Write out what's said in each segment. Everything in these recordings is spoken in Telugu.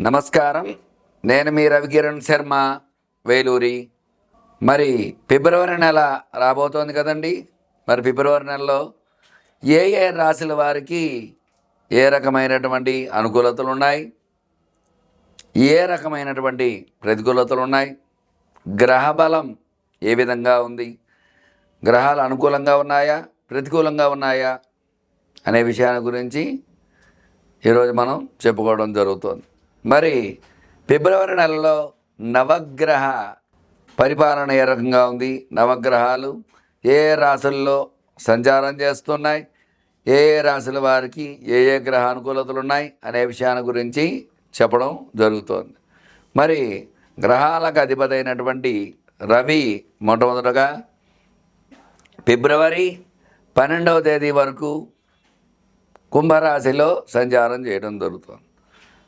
నమస్కారం. నేను మీ రవికిరణ్ శర్మ వేలూరి. మరి ఫిబ్రవరి నెల రాబోతోంది కదండి. మరి ఫిబ్రవరి నెలలో ఏ ఏ రాశుల వారికి ఏ రకమైనటువంటి అనుకూలతలు ఉన్నాయి? ఏ రకమైనటువంటి ప్రతికూలతలు ఉన్నాయి? గ్రహ బలం ఏ విధంగా ఉంది? గ్రహాలు అనుకూలంగా ఉన్నాయా? ప్రతికూలంగా ఉన్నాయా? అనే విషయాన్ని గురించి ఈరోజు మనం చెప్పుకోవడం జరుగుతుంది. మరి ఫిబ్రవరి నెలలో నవగ్రహ పరిపాలన ఏ రకంగా ఉంది? నవగ్రహాలు ఏ రాశుల్లో సంచారం చేస్తున్నాయి? ఏ ఏ రాశుల వారికి ఏ ఏ గ్రహ అనుకూలతలు ఉన్నాయి? అనే విషయాన్ని గురించి చెప్పడం జరుగుతోంది. మరి గ్రహాలకు అధిపతి అయినటువంటి రవి మొట్టమొదటగా ఫిబ్రవరి పన్నెండవ తేదీ వరకు కుంభరాశిలో సంచారం చేయడం జరుగుతుంది.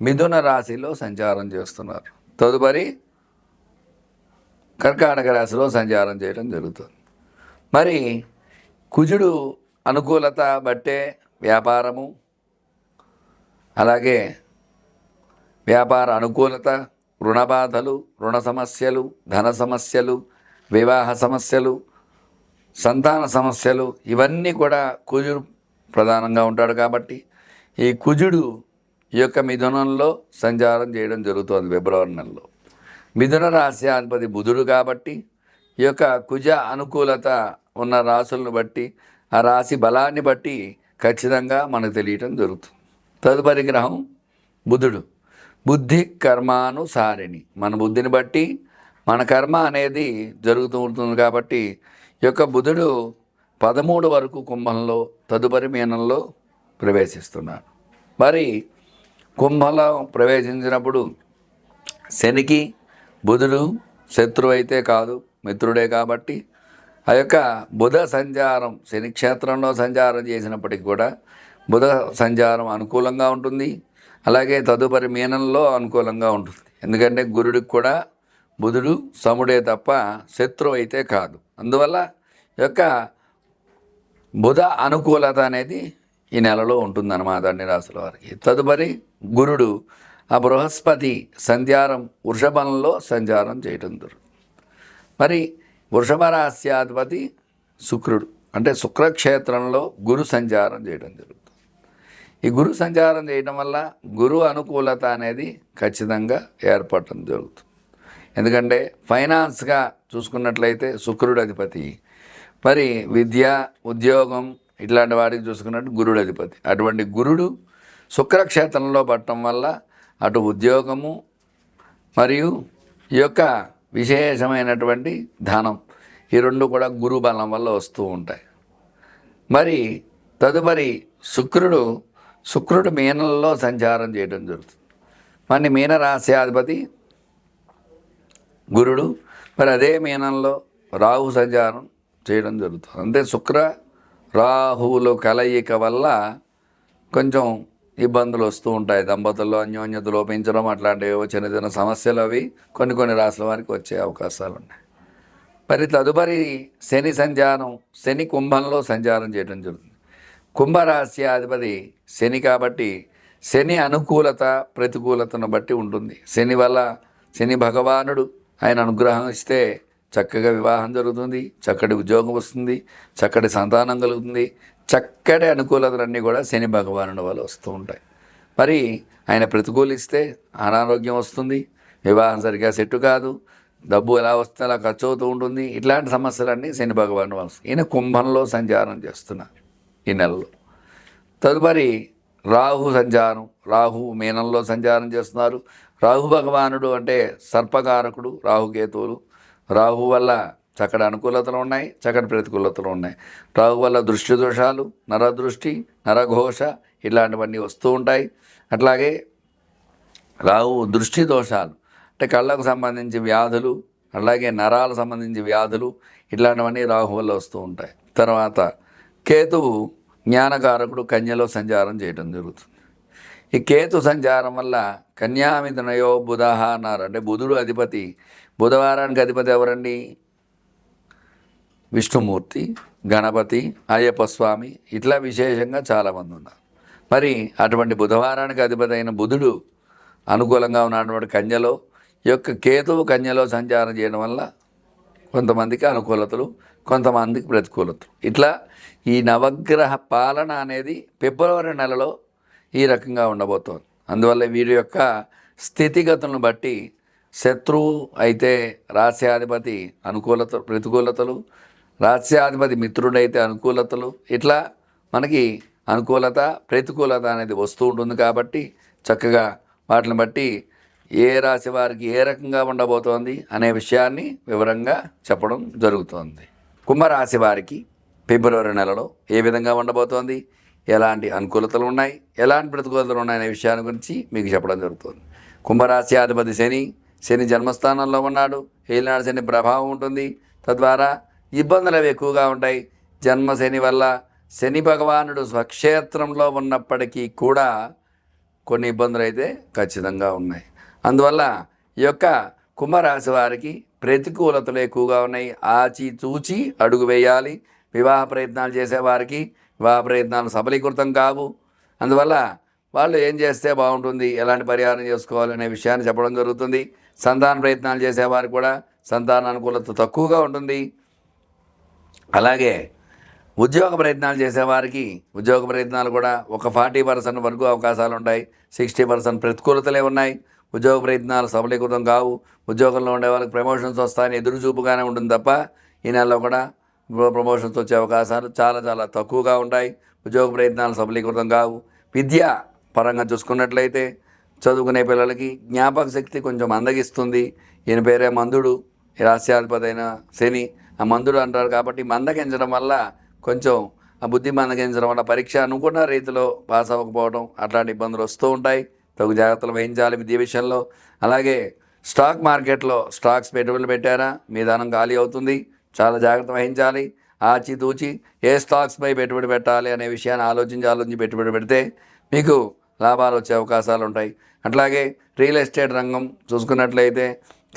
మిథున రాశిలో సంచారం చేస్తున్నారు. తదుపరి కర్కాటక రాశిలో సంచారం చేయడం జరుగుతుంది. మరి కుజుడు అనుకూలత బట్టే వ్యాపారము అలాగే వ్యాపార అనుకూలత రుణబాధలు రుణ సమస్యలు ధన సమస్యలు వివాహ సమస్యలు సంతాన సమస్యలు ఇవన్నీ కూడా కుజుడు ప్రధానంగా ఉంటాడు కాబట్టి ఈ కుజుడు ఈ యొక్క మిథునంలో సంచారం చేయడం జరుగుతుంది ఫిబ్రవరి నెలలో. మిథున రాశి అధిపతి బుధుడు కాబట్టి ఈ యొక్క కుజ అనుకూలత ఉన్న రాశులను బట్టి ఆ రాశి బలాన్ని బట్టి ఖచ్చితంగా మనకు తెలియటం జరుగుతుంది. తదుపరి గ్రహం బుధుడు. బుద్ధి కర్మానుసారిణి. మన బుద్ధిని బట్టి మన కర్మ అనేది జరుగుతూ ఉంటుంది కాబట్టి ఈ యొక్క బుధుడు పదమూడు వరకు కుంభంలో తదుపరి మీనంలో ప్రవేశిస్తున్నాడు. మరి కుంభంలో ప్రవేశించినప్పుడు శనికి బుధుడు శత్రువు అయితే కాదు మిత్రుడే కాబట్టి ఆ యొక్క బుధ సంచారం శని క్షేత్రంలో సంచారం చేసినప్పటికి కూడా బుధ సంచారం అనుకూలంగా ఉంటుంది. అలాగే తదుపరి మీనంలో అనుకూలంగా ఉంటుంది. ఎందుకంటే గురుడికి కూడా బుధుడు సముడే తప్ప శత్రువు అయితే కాదు. అందువల్ల ఈ యొక్క బుధ అనుకూలత అనేది ఈ నెలలో ఉంటుందన్నమాట అన్ని రాశుల వారికి. తదుపరి గురుడు ఆ బృహస్పతి సంధ్యారం వృషభంలో సంచారం చేయటం జరుగుతుంది మరి వృషభ రాశ్యాధిపతి శుక్రుడు అంటే శుక్రక్షేత్రంలో గురు సంచారం చేయడం జరుగుతుంది. ఈ గురు సంచారం చేయడం వల్ల గురు అనుకూలత అనేది ఖచ్చితంగా ఏర్పడటం జరుగుతుంది. ఎందుకంటే ఫైనాన్స్గా చూసుకున్నట్లయితే శుక్రుడు అధిపతి. మరి విద్య ఉద్యోగం ఇట్లాంటి వాటికి చూసుకున్నట్టు గురుడు అధిపతి. అటువంటి గురుడు శుక్రక్షేత్రంలో పట్టడం వల్ల అటు ఉద్యోగము మరియు ఈ యొక్క విశేషమైనటువంటి ధనం ఈ రెండు కూడా గురు బలం వల్ల వస్తూ ఉంటాయి. మరి తదుపరి శుక్రుడు శుక్రుడు మీనంలో సంచారం చేయడం జరుగుతుంది. మరి మీన రాశ్యాధిపతి గురుడు మరి అదే మీనంలో రాహు సంచారం చేయడం జరుగుతుంది. అంటే శుక్ర రాహువులు కలయిక వల్ల కొంచెం ఇబ్బందులు వస్తూ ఉంటాయి. దంపతుల్లో అన్యోన్యత లోపించడం అట్లాంటివి చిన్న చిన్న సమస్యలు అవి కొన్ని కొన్ని రాసుల వారికి వచ్చే అవకాశాలు ఉన్నాయి. మరి తదుపరి శని సంచారం శని కుంభంలో సంచారం చేయడం జరుగుతుంది. కుంభరాశి అధిపతి శని కాబట్టి శని అనుకూలత ప్రతికూలతను బట్టి ఉంటుంది. శని వల్ల శని భగవానుడు ఆయన అనుగ్రహం ఇస్తే చక్కగా వివాహం జరుగుతుంది చక్కటి ఉద్యోగం వస్తుంది చక్కటి సంతానం కలుగుతుంది చక్కటి అనుకూలతలన్నీ కూడా శని భగవానుడి వల్ల వస్తూ ఉంటాయి. మరి ఆయన ప్రతికూలిస్తే అనారోగ్యం వస్తుంది వివాహం సరిగ్గా సెట్టు కాదు డబ్బు ఎలా వస్తే అలా ఖర్చు అవుతూ ఉంటుంది ఇట్లాంటి సమస్యలన్నీ శని భగవాను వస్తాయి. ఈయన కుంభంలో సంచారం చేస్తున్నారు ఈ నెలలో. తదుపరి రాహు సంచారం రాహు మీనంలో సంచారం చేస్తున్నారు. రాహు భగవానుడు అంటే సర్పకారకుడు రాహుకేతువులు. రాహు వల్ల చక్కటి అనుకూలతలు ఉన్నాయి చక్కటి ప్రతికూలతలు ఉన్నాయి. రాహు వల్ల దృష్టి దోషాలు నరదృష్టి నరఘోష ఇలాంటివన్నీ వస్తూ ఉంటాయి. అట్లాగే రాహు దృష్టి దోషాలు అంటే కళ్ళకు సంబంధించి వ్యాధులు అలాగే నరాలకు సంబంధించి వ్యాధులు ఇట్లాంటివన్నీ రాహు వల్ల వస్తూ ఉంటాయి. తర్వాత కేతువు జ్ఞానకారకుడు కన్యలో సంచారం చేయడం జరుగుతుంది. ఈ కేతు సంచారం వల్ల కన్యామిథునయో బుధహ అన్నారు. అంటే బుధుడు అధిపతి. బుధవారానికి అధిపతి ఎవరండి? విష్ణుమూర్తి గణపతి అయ్యప్ప స్వామి ఇట్లా విశేషంగా చాలామంది ఉన్నారు. మరి అటువంటి బుధవారానికి అధిపతి అయిన బుధుడు అనుకూలంగా ఉన్నటువంటి కన్యలో ఈ యొక్క కేతువు కన్యలో సంచారం చేయడం వల్ల కొంతమందికి అనుకూలతలు కొంతమందికి ప్రతికూలతలు. ఇట్లా ఈ నవగ్రహ పాలన అనేది ఫిబ్రవరి నెలలో ఈ రకంగా ఉండబోతోంది. అందువల్ల వీరి యొక్క స్థితిగతులను బట్టి శత్రువు అయితే రాస్యాధిపతి అనుకూలత ప్రతికూలతలు రాస్యాధిపతి మిత్రుడైతే అనుకూలతలు. ఇట్లా మనకి అనుకూలత ప్రతికూలత అనేది వస్తూ ఉంటుంది కాబట్టి చక్కగా వాటిని బట్టి ఏ రాశి వారికి ఏ రకంగా ఉండబోతోంది అనే విషయాన్ని వివరంగా చెప్పడం జరుగుతోంది. కుంభరాశి వారికి ఫిబ్రవరి నెలలో ఏ విధంగా ఉండబోతోంది? ఎలాంటి అనుకూలతలు ఉన్నాయి ఎలాంటి ప్రతికూలతలు ఉన్నాయనే విషయాన్ని గురించి మీకు చెప్పడం జరుగుతుంది. కుంభరాశి అధిపతి శని శని జన్మస్థానంలో ఉన్నాడు. ఏలినాడు శని ప్రభావం ఉంటుంది. తద్వారా ఇబ్బందులు అవి ఎక్కువగా ఉంటాయి. జన్మ శని వల్ల శని భగవానుడు స్వక్షేత్రంలో ఉన్నప్పటికీ కూడా కొన్ని ఇబ్బందులు అయితే ఖచ్చితంగా ఉన్నాయి. అందువల్ల ఈ యొక్క కుంభరాశి వారికి ప్రతికూలతలు ఎక్కువగా ఉన్నాయి. ఆచి చూచి అడుగు వేయాలి. వివాహ ప్రయత్నాలు చేసేవారికి ప్రయత్నాలు సఫలీకృతం కావు. అందువల్ల వాళ్ళు ఏం చేస్తే బాగుంటుంది ఎలాంటి పరిహారం చేసుకోవాలనే విషయాన్ని చెప్పడం జరుగుతుంది. సంతాన ప్రయత్నాలు చేసేవారికి కూడా సంతాన అనుకూలత తక్కువగా ఉంటుంది. అలాగే ఉద్యోగ ప్రయత్నాలు చేసేవారికి ఉద్యోగ ప్రయత్నాలు కూడా ఒక ఫార్టీ పర్సెంట్ వరకు అవకాశాలు ఉంటాయి. సిక్స్టీ పర్సెంట్ ప్రతికూలతలే ఉన్నాయి. ఉద్యోగ ప్రయత్నాలు సఫలీకృతం కావు. ఉద్యోగంలో ఉండే వాళ్ళకి ప్రమోషన్స్ వస్తాయని ఎదురు చూపుగానే ఉంటుంది తప్ప ఈ నెలలో కూడా ప్రమోషన్స్ వచ్చే అవకాశాలు చాలా చాలా తక్కువగా ఉంటాయి ఉద్యోగ ప్రయత్నాలు సఫలీకృతం కావు. విద్య పరంగా చూసుకున్నట్లయితే చదువుకునే పిల్లలకి జ్ఞాపక శక్తి కొంచెం అందగిస్తుంది. ఈయన పేరే మందుడు. రాస్యాధిపతి అయిన శని ఆ మందుడు అంటారు కాబట్టి మందగించడం వల్ల కొంచెం ఆ బుద్ధి మందగించడం వల్ల పరీక్ష అనుకున్న రీతిలో పాస్ అవ్వకపోవడం అట్లాంటి ఇబ్బందులు వస్తూ ఉంటాయి. తగు జాగ్రత్తలు వహించాలి విద్య విషయంలో. అలాగే స్టాక్ మార్కెట్లో స్టాక్స్ పెట్టుబడులు పెట్టారా? మీ ధనం ఖాళీ అవుతుంది. చాలా జాగ్రత్త వహించాలి. ఆచితూచి ఏ స్టాక్స్పై పెట్టుబడి పెట్టాలి అనే విషయాన్ని ఆలోచించి ఆలోచించి పెట్టుబడి పెడితే మీకు లాభాలు వచ్చే అవకాశాలు ఉంటాయి. అట్లాగే రియల్ ఎస్టేట్ రంగం చూసుకున్నట్లయితే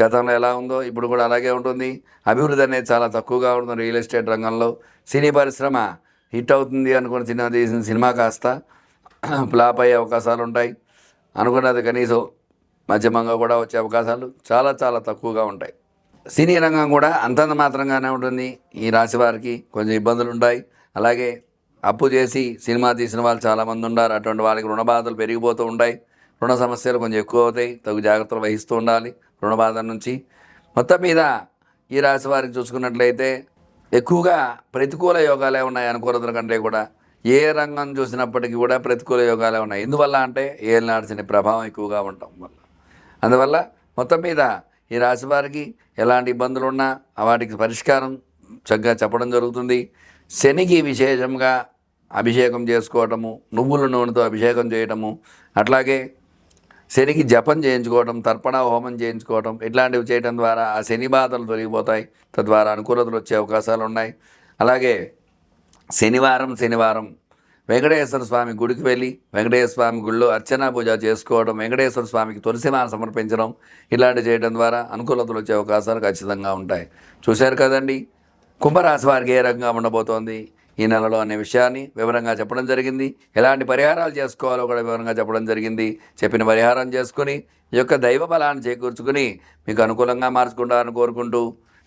గతంలో ఎలా ఉందో ఇప్పుడు కూడా అలాగే ఉంటుంది. అభివృద్ధి అనేది చాలా తక్కువగా ఉంటుంది రియల్ ఎస్టేట్ రంగంలో. సినీ పరిశ్రమ హిట్ అవుతుంది అనుకున్న సినిమా తీసిన సినిమా కాస్త ఫ్లాప్ అయ్యే అవకాశాలు ఉంటాయి. అనుకున్నది కనీసం మధ్యమంగా కూడా వచ్చే అవకాశాలు చాలా చాలా తక్కువగా ఉంటాయి. సినీ రంగం కూడా అంతంత మాత్రంగానే ఉంటుంది. ఈ రాశి వారికి కొంచెం ఇబ్బందులు ఉంటాయి అలాగే అప్పు చేసి సినిమా తీసిన వాళ్ళు చాలామంది ఉన్నారు. అటువంటి వాళ్ళకి రుణ బాధలు పెరిగిపోతూ ఉంటాయి. రుణ సమస్యలు కొంచెం ఎక్కువ అవుతాయి. తగు జాగ్రత్తలు వహిస్తూ ఉండాలి రుణ బాధ నుంచి. మొత్తం మీద ఈ రాశి వారికి చూసుకున్నట్లయితే ఎక్కువగా ప్రతికూల యోగాలే ఉన్నాయి అనుకూలతల కంటే కూడా. ఏ రంగం చూసినప్పటికీ కూడా ప్రతికూల యోగాలే ఉన్నాయి. ఎందువల్ల అంటే ఏలినాడ్చిన ప్రభావం ఎక్కువగా ఉండటం వల్ల. అందువల్ల మొత్తం మీద ఈ రాశి వారికి ఎలాంటి ఇబ్బందులు ఉన్నా వాటికి పరిష్కారం చక్కగా చెప్పడం జరుగుతుంది. శనికి విశేషంగా అభిషేకం చేసుకోవటము నువ్వుల నూనెతో అభిషేకం చేయటము అట్లాగే శనికి జపం చేయించుకోవడం తర్పణ హోమం చేయించుకోవడం ఇట్లాంటివి చేయడం ద్వారా ఆ శని బాధలు తొలగిపోతాయి. తద్వారా అనుకూలతలు వచ్చే అవకాశాలు ఉన్నాయి. అలాగే శనివారం శనివారం వెంకటేశ్వర స్వామి గుడికి వెళ్ళి వెంకటేశ్వర స్వామి గుడిలో అర్చనా పూజ చేసుకోవడం వెంకటేశ్వర స్వామికి తులసిమాల సమర్పించడం ఇలాంటి చేయడం ద్వారా అనుకూలతలు వచ్చే అవకాశాలు ఖచ్చితంగా ఉంటాయి. చూశారు కదండి? కుంభరాశి వారికి ఏ రకంగా ఉండబోతోంది? ఈ నెలలో అనే విషయాన్ని వివరంగా చెప్పడం జరిగింది. ఎలాంటి పరిహారాలు చేసుకోవాలో కూడా వివరంగా చెప్పడం జరిగింది. చెప్పిన పరిహారం చేసుకుని ఈ యొక్క దైవ బలాన్ని చేకూర్చుకుని మీకు అనుకూలంగా మార్చుకుంటారని కోరుకుంటూ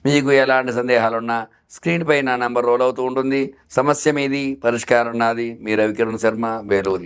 మీకు ఎలాంటి సందేహాలున్నా స్క్రీన్ పైన నంబర్ రోల్ అవుతూ ఉంటుంది. సమస్య మీది పరిష్కారం నాది. మీ రవికిరణ్ శర్మ వేలూరి.